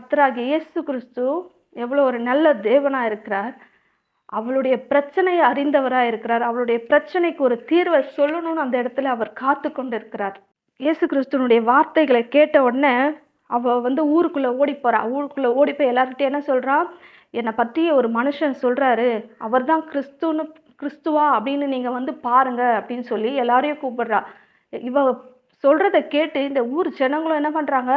கர்த்தராகிய இயேசு கிறிஸ்து எவ்வளோ ஒரு நல்ல தேவனாக இருக்கிறார். அவளுடைய பிரச்சனையை அறிந்தவராக இருக்கிறார். அவளுடைய பிரச்சனைக்கு ஒரு தீர்வை சொல்லணும்னு அந்த இடத்துல அவர் காத்து கொண்டு இருக்கிறார் இயேசு கிறிஸ்துவனுடைய வார்த்தைகளை கேட்ட உடனே அவள் வந்து ஊருக்குள்ளே ஓடி போகிறா ஊருக்குள்ளே ஓடி போய் எல்லார்கிட்டையும் என்ன சொல்கிறா என்னை பற்றி ஒரு மனுஷன் சொல்கிறாரு அவர் தான் கிறிஸ்துன்னு கிறிஸ்துவா அப்படின்னு நீங்கள் வந்து பாருங்க அப்படின்னு சொல்லி எல்லாரையும் கூப்பிடுறா. இவ சொல்கிறத கேட்டு இந்த ஊர் ஜனங்களும் என்ன பண்ணுறாங்க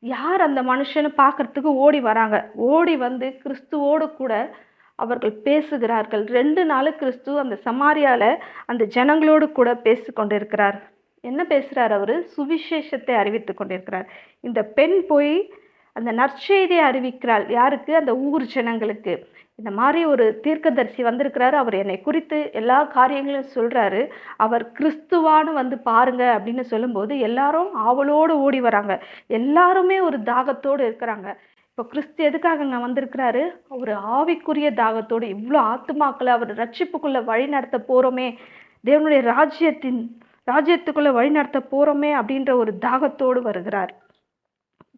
யார் அந்த மனுஷனை பார்க்கறதுக்கு ஓடி வராங்க. ஓடி வந்து கிறிஸ்துவோடு கூட அவர்கள் பேசுகிறார்கள். ரெண்டு நாள் கிறிஸ்து அந்த சமாரியால அந்த ஜனங்களோடு கூட பேசி கொண்டிருக்கிறார். என்ன பேசுகிறார் அவர்? சுவிசேஷத்தை அறிவித்து கொண்டிருக்கிறார். இந்த பெண் போய் அந்த நற்செய்தியை அறிவிக்கிறாள். யாருக்கு? அந்த ஊர் ஜனங்களுக்கு. இந்த மாதிரி ஒரு தீர்க்கதரிசி வந்திருக்கிறாரு. அவர் என்னை குறித்து எல்லா காரியங்களையும் சொல்றாரு. அவர் கிறிஸ்துவான்னு வந்து பாருங்க அப்படின்னு சொல்லும்போது எல்லாரும் ஆவலோடு ஓடி வராங்க. எல்லாருமே ஒரு தாகத்தோடு இருக்கிறாங்க. இப்போ கிறிஸ்து எதுக்காக அங்கே வந்திருக்கிறாரு? ஒரு ஆவிக்குரிய தாகத்தோடு இவ்வளோ ஆத்துமாக்களை அவர் ரட்சிப்புக்குள்ளே வழி நடத்த போகிறோமே தேவனுடைய ராஜ்யத்தின் ராஜ்யத்துக்குள்ளே வழி நடத்த போகிறோமே அப்படின்ற ஒரு தாகத்தோடு வருகிறார்.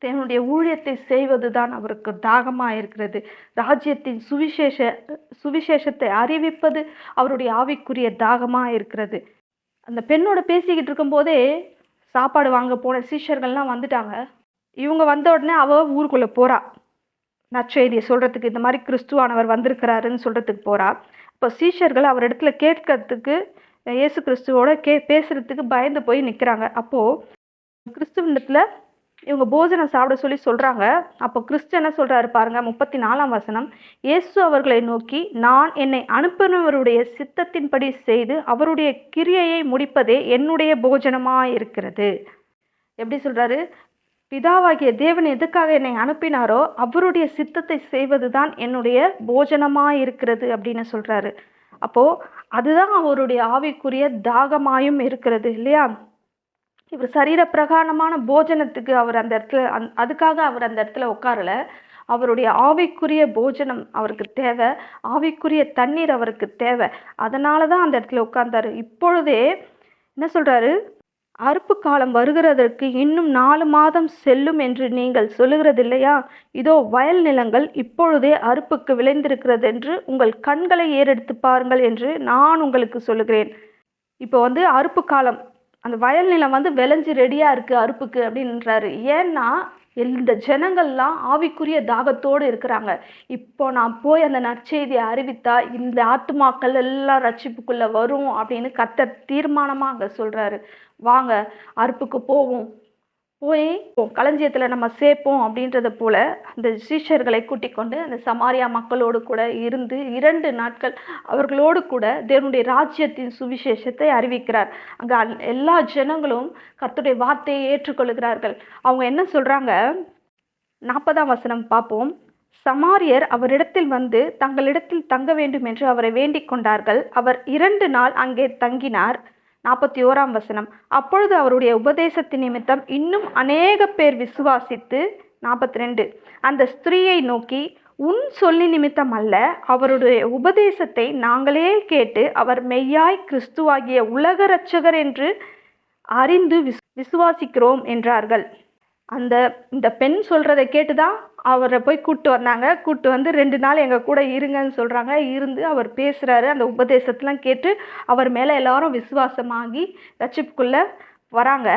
தன்னுடைய ஊழியத்தை செய்வதுதான் அவருக்கு தாகமாக இருக்கிறது ராஜ்யத்தின் சுவிசேஷ சுவிசேஷத்தை அறிவிப்பது அவருடைய ஆவிக்குரிய தாகமாக இருக்கிறது அந்த பெண்ணோட பேசிக்கிட்டு இருக்கும்போதே சாப்பாடு வாங்க போன சீஷர்கள்லாம் வந்துட்டாங்க. இவங்க வந்த உடனே அவ ஊருக்குள்ளே போகிறா நற்செய்தியை சொல்கிறதுக்கு இந்த மாதிரி கிறிஸ்துவானவர் வந்திருக்கிறாருன்னு சொல்கிறதுக்கு போகிறா இப்போ சீஷர்கள் அவர் இடத்துல கேட்கறதுக்கு இயேசு கிறிஸ்துவோட கே பேசுகிறதுக்கு பயந்து போய் நிற்கிறாங்க அப்போது கிறிஸ்துவ இடத்துல இவங்க போஜனம் சாப்பிட சொல்லி சொல்கிறாங்க அப்போ கிறிஸ்து என்ன சொல்றாரு பாருங்க முப்பத்தி நாலாம் வசனம். இயேசு அவர்களை நோக்கி நான் என்னை அனுப்பினவருடைய சித்தத்தின்படி செய்து அவருடைய கிரியையை முடிப்பதே என்னுடைய போஜனமாக இருக்கிறது எப்படி சொல்கிறாரு பிதாவாகிய தேவன் எதுக்காக என்னை அனுப்பினாரோ அவருடைய சித்தத்தை செய்வது தான் என்னுடைய போஜனமாக இருக்கிறது அப்படின்னு சொல்கிறாரு அப்போ அதுதான் அவருடைய ஆவிக்குரிய தாகமாயும் இருக்கிறது இல்லையா? இவர் சரீர பிரகாரமான போஜனத்துக்கு அவர் அந்த இடத்துல அந் அதுக்காக அவர் அந்த இடத்துல உட்காரல. அவருடைய ஆவிக்குரிய போஜனம் அவருக்கு தேவை. ஆவிக்குரிய தண்ணீர் அவருக்கு தேவை. அதனால தான் அந்த இடத்துல உட்கார்ந்தாரு. இப்பொழுதே என்ன சொல்கிறாரு அறுப்பு காலம் வருகிறதற்கு இன்னும் நாலு மாதம் செல்லும் என்று நீங்கள் சொல்லுகிறது இல்லையா இதோ வயல் நிலங்கள் இப்பொழுதே அறுப்புக்கு விளைந்திருக்கிறது என்று உங்கள் கண்களை ஏறெடுத்து பாருங்கள் என்று நான் உங்களுக்கு சொல்லுகிறேன். இப்போ வந்து அறுப்பு காலம் அந்த வயல் நிலம் வந்து விளைஞ்சு ரெடியாக இருக்குது அறுப்புக்கு அப்படின்றாரு. ஏன்னா இந்த ஜனங்கள்லாம் ஆவிக்குரிய தாகத்தோடு இருக்கிறாங்க. இப்போ நான் போய் அந்த நற்செய்தியை அறிவித்தா இந்த ஆத்துமாக்கள் எல்லாம் ரட்சிப்புக்குள்ளே வரும் அப்படின்னு கத்த தீர்மானமாக அங்கே சொல்கிறாரு வாங்க அறுப்புக்கு போவோம். போய் களஞ்சியத்தில் நம்ம சேர்ப்போம் அப்படின்றத போல அந்த சீஷர்களை கூட்டிக் கொண்டு அந்த சமாரியா மக்களோடு கூட இருந்து இரண்டு நாட்கள் அவர்களோடு கூட தேவனுடைய ராஜ்யத்தின் சுவிசேஷத்தை அறிவிக்கிறார். அங்கே எல்லா ஜனங்களும் கர்த்துடைய வார்த்தையை ஏற்றுக்கொள்கிறார்கள். அவங்க என்ன சொல்கிறாங்க நாற்பதாம் வசனம் பார்ப்போம். சமாரியர் அவரிடத்தில் வந்து தங்களிடத்தில் தங்க வேண்டும் என்று அவரை வேண்டிக் கொண்டார்கள். அவர் இரண்டு நாள் அங்கே தங்கினார். நாற்பத்தி ஓராம் வசனம். அப்பொழுது அவருடைய உபதேசத்தின் நிமித்தம் இன்னும் அநேக பேர் விசுவாசித்து நாற்பத்தி ரெண்டு அந்த ஸ்திரீயை நோக்கி உன் சொல்லி நிமித்தம் அல்ல அவருடைய உபதேசத்தை நாங்களே கேட்டு அவர் மெய்யாய் கிறிஸ்துவாகிய உலக இரட்சகர் என்று அறிந்து விஸ் விசுவாசிக்கிறோம் என்றார்கள். அந்த இந்த பெண் சொல்றதை கேட்டுதான் அவரை போய் கூப்பிட்டு வந்தாங்க. கூப்பிட்டு வந்து ரெண்டு நாள் எங்கள் கூட இருங்கன்னு சொல்கிறாங்க இருந்து அவர் பேசுகிறாரு அந்த உபதேசத்தெலாம் கேட்டு அவர் மேலே எல்லாரும் விசுவாசமாகி ரட்சிப்புக்குள்ளே வராங்க.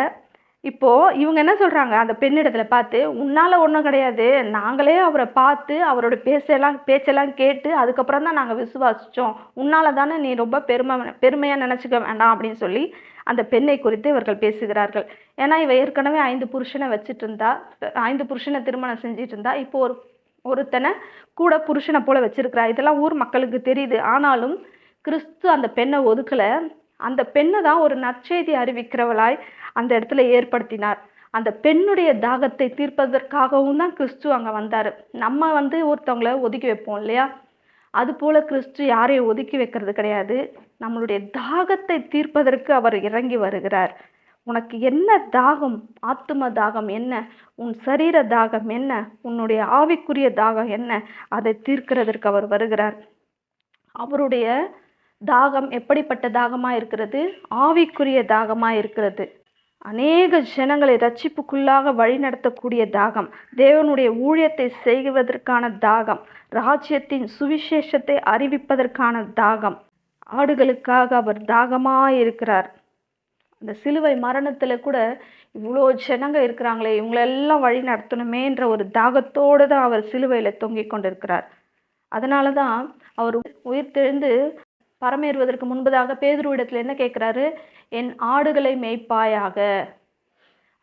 இப்போது இவங்க என்ன சொல்கிறாங்க அந்த பெண்ணிடத்தில் பார்த்து உன்னால் ஒன்றும் கிடையாது. நாங்களே அவரை பார்த்து அவரோட பேச்செல்லாம் பேச்செல்லாம் கேட்டு அதுக்கப்புறம் தான் நாங்கள் விசுவாசித்தோம் உன்னால தானே நீ ரொம்ப பெருமை பெருமையாக நினச்சிக்க வேண்டாம் அப்படின்னு சொல்லி அந்த பெண்ணை குறித்து இவர்கள் பேசுகிறார்கள். ஏன்னா இவ ஏற்கனவே ஐந்து புருஷனை வச்சுட்டு இருந்தா ஐந்து புருஷனை திருமணம் செஞ்சுட்டு இருந்தா இப்போ ஒரு ஒருத்தனை கூட புருஷனை போல வச்சிருக்கிறா. இதெல்லாம் ஊர் மக்களுக்கு தெரியுது. ஆனாலும் கிறிஸ்து அந்த பெண்ணை ஒதுக்கல. அந்த பெண்ணை தான் ஒரு நற்செய்தி அறிவிக்கிறவளாய் அந்த இடத்துல ஏற்படுத்தினார். அந்த பெண்ணுடைய தாகத்தை தீர்ப்பதற்காகவும் தான் கிறிஸ்து அங்கே வந்தார். நம்ம வந்து ஒருத்தவங்கள ஒதுக்கி வைப்போம் இல்லையா? அதுபோல கிறிஸ்து யாரையும் ஒதுக்கி வைக்கிறது கிடையாது. நம்மளுடைய தாகத்தை தீர்ப்பதற்கு அவர் இறங்கி வருகிறார். உனக்கு என்ன தாகம்? ஆத்தும தாகம் என்ன? உன் சரீர தாகம் என்ன? உன்னுடைய ஆவிக்குரிய தாகம் என்ன? அதை தீர்க்கிறதற்கு அவர் வருகிறார். அவருடைய தாகம் எப்படிப்பட்ட தாகமாக இருக்கிறது? ஆவிக்குரிய தாகமாக இருக்கிறது. அநேக ஜனங்களை ரட்சிப்புக்குள்ளாக வழிநடத்தக்கூடிய தாகம் தேவனுடைய ஊழியத்தை செய்வதற்கான தாகம் ராஜ்யத்தின் சுவிசேஷத்தை அறிவிப்பதற்கான தாகம். ஆடுகளுக்காக அவர் தாகமாக இருக்கிறார் அந்த சிலுவை மரணத்தில் கூட இவ்வளோ ஜனங்க இருக்கிறாங்களே இவங்களெல்லாம் வழி நடத்தணுமேன்ற ஒரு தாகத்தோடு தான் அவர் சிலுவையில் தொங்கிக் கொண்டிருக்கிறார். அதனால தான் அவர் உயிர் தெழுந்து பரமேறுவதற்கு முன்பதாக பேதுருவிடத்தில் என்ன கேட்குறாரு என் ஆடுகளை மேய்ப்பாயாக.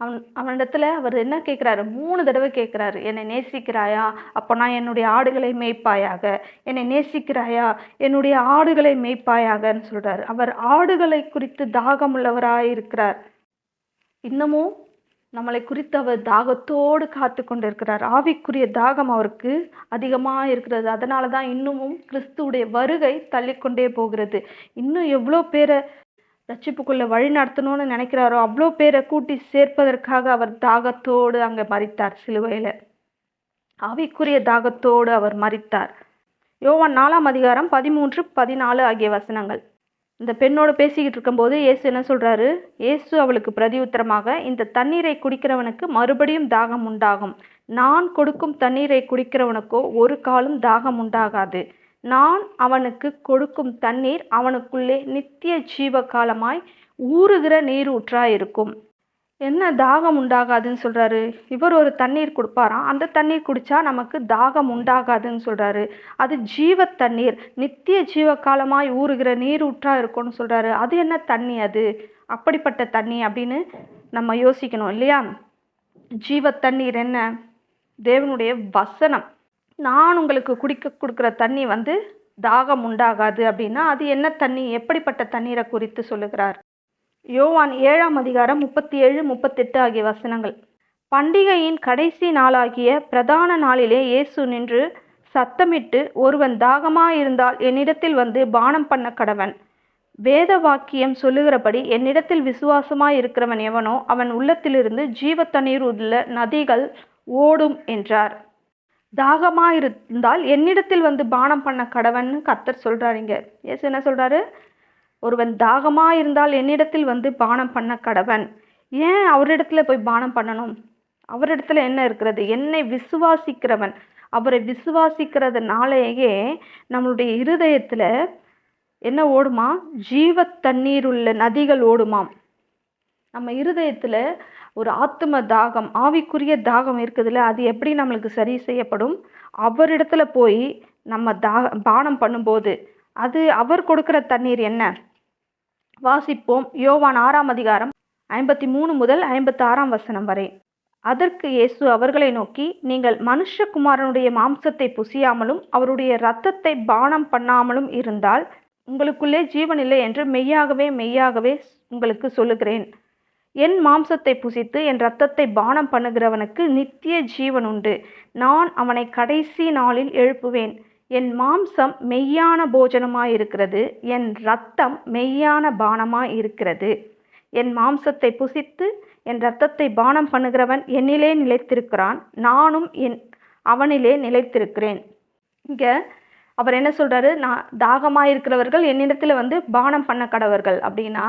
அவன் அவனிடத்துல அவர் என்ன கேட்குறாரு மூணு தடவை கேட்குறாரு என்னை நேசிக்கிறாயா? அப்போ நான் என்னுடைய ஆடுகளை மேய்ப்பாயாக. என்னை நேசிக்கிறாயா? என்னுடைய ஆடுகளை மேய்ப்பாயாகன்னு சொல்கிறார் அவர் ஆடுகளை குறித்து தாகமுள்ளவராய் இருக்கிறார் இன்னமும் நம்மளை குறித்து அவர் தாகத்தோடு காத்து கொண்டிருக்கிறார். ஆவிக்குரிய தாகம் அவருக்கு அதிகமாக இருக்கிறது. அதனால தான் இன்னமும் கிறிஸ்துவுடைய வருகை தள்ளிக்கொண்டே போகிறது. இன்னும் எவ்வளோ பேரை ரட்சிப்புக்குள்ளே வழி நடத்தணும்னு நினைக்கிறாரோ அவ்வளோ பேரை கூட்டி சேர்ப்பதற்காக அவர் தாகத்தோடு அங்கே மறித்தார் சிலுவையில். ஆவிக்குரிய தாகத்தோடு அவர் மறித்தார் யோவான் நாலாம் அதிகாரம் பதிமூன்று பதினாலு ஆகிய வசனங்கள். இந்த பெண்ணோடு பேசிக்கிட்டு இருக்கும்போது இயேசு என்ன சொல்கிறாரு இயேசு அவளுக்கு பிரதி உத்தரமாக இந்த தண்ணீரை குடிக்கிறவனுக்கு மறுபடியும் தாகம் உண்டாகும். நான் கொடுக்கும் தண்ணீரை குடிக்கிறவனுக்கோ ஒரு காலும் தாகம் உண்டாகாது. நான் அவனுக்கு கொடுக்கும் தண்ணீர் அவனுக்குள்ளே நித்திய ஜீவ காலமாய் ஊறுகிற நீர் ஊற்றாயிருக்கும் என்ன தாகம் உண்டாகாதுன்னு சொல்கிறாரு இவர் ஒரு தண்ணீர் கொடுப்பாராம். அந்த தண்ணீர் குடித்தா நமக்கு தாகம் உண்டாகாதுன்னு சொல்கிறாரு அது ஜீவ தண்ணீர். நித்திய ஜீவ காலமாய் ஊறுகிற ஊற்றாக இருக்கும்னு சொல்கிறாரு அது என்ன தண்ணி அது? அப்படிப்பட்ட தண்ணி அப்படின்னு நம்ம யோசிக்கணும் இல்லையா? ஜீவ தண்ணீர் என்ன? தேவனுடைய வசனம். நான் உங்களுக்கு குடிக்க கொடுக்குற தண்ணி வந்து தாகம் உண்டாகாது அப்படின்னா அது என்ன தண்ணி? எப்படிப்பட்ட தண்ணீரை குறித்து சொல்லுகிறார்? யோவான் ஏழாம் அதிகாரம் முப்பத்தி ஏழு முப்பத்தெட்டு ஆகிய வசனங்கள். பண்டிகையின் கடைசி நாளாகிய பிரதான நாளிலே இயேசு நின்று சத்தமிட்டு ஒருவன் தாகமாயிருந்தால் என்னிடத்தில் வந்து பானம் பண்ண கடவன். வேத வாக்கியம் சொல்லுகிறபடி என்னிடத்தில் விசுவாசமாய் இருக்கிறவன் எவனோ அவன் உள்ளத்திலிருந்து ஜீவ தண்ணீர் உள்ள நதிகள் ஓடும் என்றார். தாகமாயிருந்தால் என்னிடத்தில் வந்து பானம் பண்ண கடவன்னு கத்தர் சொல்கிறாருங்க ஏசு என்ன சொல்கிறாரு ஒருவன் தாகமாக இருந்தால் என்னிடத்தில் வந்து பானம் பண்ண கடவன். ஏன் அவரிடத்துல போய் பானம் பண்ணணும்? அவரிடத்துல என்ன இருக்கிறது? என்னை விசுவாசிக்கிறவன். அவரை விசுவாசிக்கிறதுனாலேயே நம்மளுடைய இருதயத்தில் என்ன ஓடுமா? ஜீவ தண்ணீர் உள்ள நதிகள் ஓடுமாம். நம்ம இருதயத்தில் ஒரு ஆத்தும தாகம் ஆவிக்குரிய தாகம் இருக்குதுல்ல அது எப்படி நம்மளுக்கு சரி செய்யப்படும்? அவரிடத்துல போய் நம்ம தா பானம் பண்ணும்போது அது அவர் கொடுக்குற தண்ணீர் என்ன? வாசிப்போம். யோவான் ஆறாம் அதிகாரம் ஐம்பத்தி மூணு முதல் ஐம்பத்தி ஆறாம் வசனம் வரை. அதற்கு இயேசு அவர்களை நோக்கி நீங்கள் மனுஷகுமாரனுடைய மாம்சத்தை புசியாமலும் அவருடைய இரத்தத்தை பானம் பண்ணாமலும் இருந்தால் உங்களுக்குள்ளே ஜீவன் இல்லை என்று மெய்யாகவே மெய்யாகவே உங்களுக்கு சொல்லுகிறேன். என் மாம்சத்தை புசித்து என் இரத்தத்தை பானம் பண்ணுகிறவனுக்கு நித்திய ஜீவன் உண்டு. நான் அவனை கடைசி நாளில் எழுப்புவேன். என் மாம்சம் மெய்யான போஜனமாக இருக்கிறது என் இரத்தம் மெய்யான பானமாக இருக்கிறது என் மாம்சத்தை புசித்து என் இரத்தத்தை பானம் பண்ணுகிறவன் என்னிலே நிலைத்திருக்கிறான் நானும் என் அவனிலே நிலைத்திருக்கிறேன். இங்கே அவர் என்ன சொல்கிறாரு நான் தாகமாக இருக்கிறவர்கள் என்னிடத்தில் வந்து பானம் பண்ண கடவர்கள். அப்படின்னா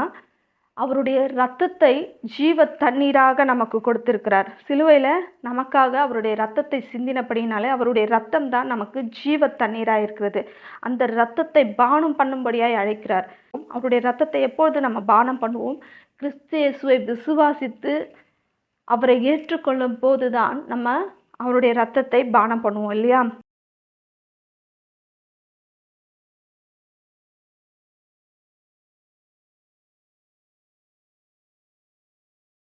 அவருடைய ரத்தத்தை ஜீவ தண்ணீராக நமக்கு கொடுத்திருக்கிறார். சிலுவையில் நமக்காக அவருடைய ரத்தத்தை சிந்தினபடினாலே அவருடைய ரத்தம் தான் நமக்கு ஜீவ தண்ணீராக இருக்கிறது. அந்த ரத்தத்தை பானம் பண்ணும்படியாய் அழைக்கிறார். அவருடைய ரத்தத்தை எப்பொழுது நம்ம பானம் பண்ணுவோம்? கிறிஸ்து இயேசுவை விசுவாசித்து அவரை ஏற்றுக்கொள்ளும் போது தான் நம்ம அவருடைய ரத்தத்தை பானம் பண்ணுவோம் இல்லையா?